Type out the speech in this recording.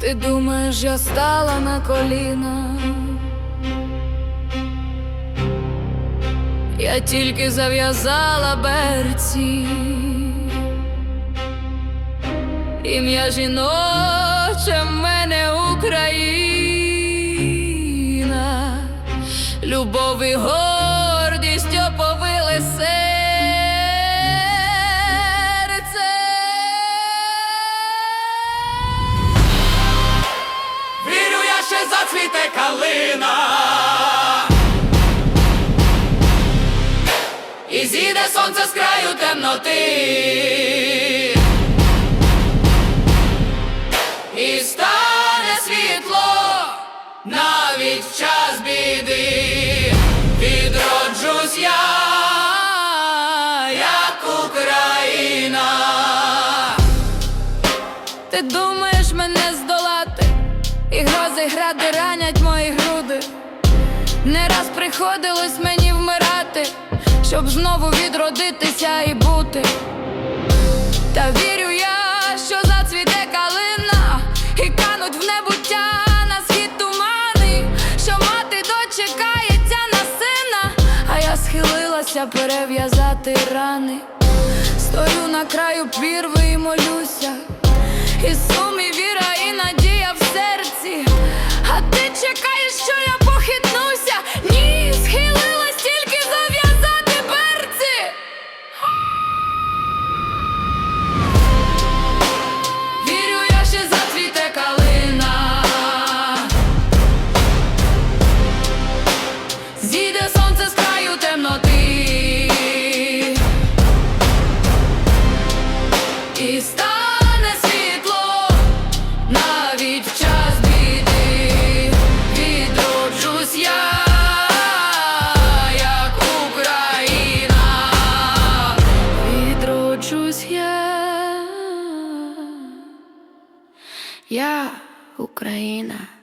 Ти думаєш, я стала на коліна. Я тільки зав'язала берці. Ім'я жіноче в мене Україна, любов і гордість калина. І зійде сонце з краю темноти. І стане світло навіть в час біди. Відроджусь я. Ти думаєш мене здолати, і грози гради ранять мої груди. Не раз приходилось мені вмирати, щоб знову відродитися і бути. Та вірю я, що зацвіте калина, і кануть в небуття на схід тумани, що мати дочекається на сина, а я схилилася перев'язати рани. Стою на краю прірви і молюся, і Зійде сонце з краю темноти. І стане світло навіть в час біди. Відроджусь я, як Україна. Відроджусь я, Україна.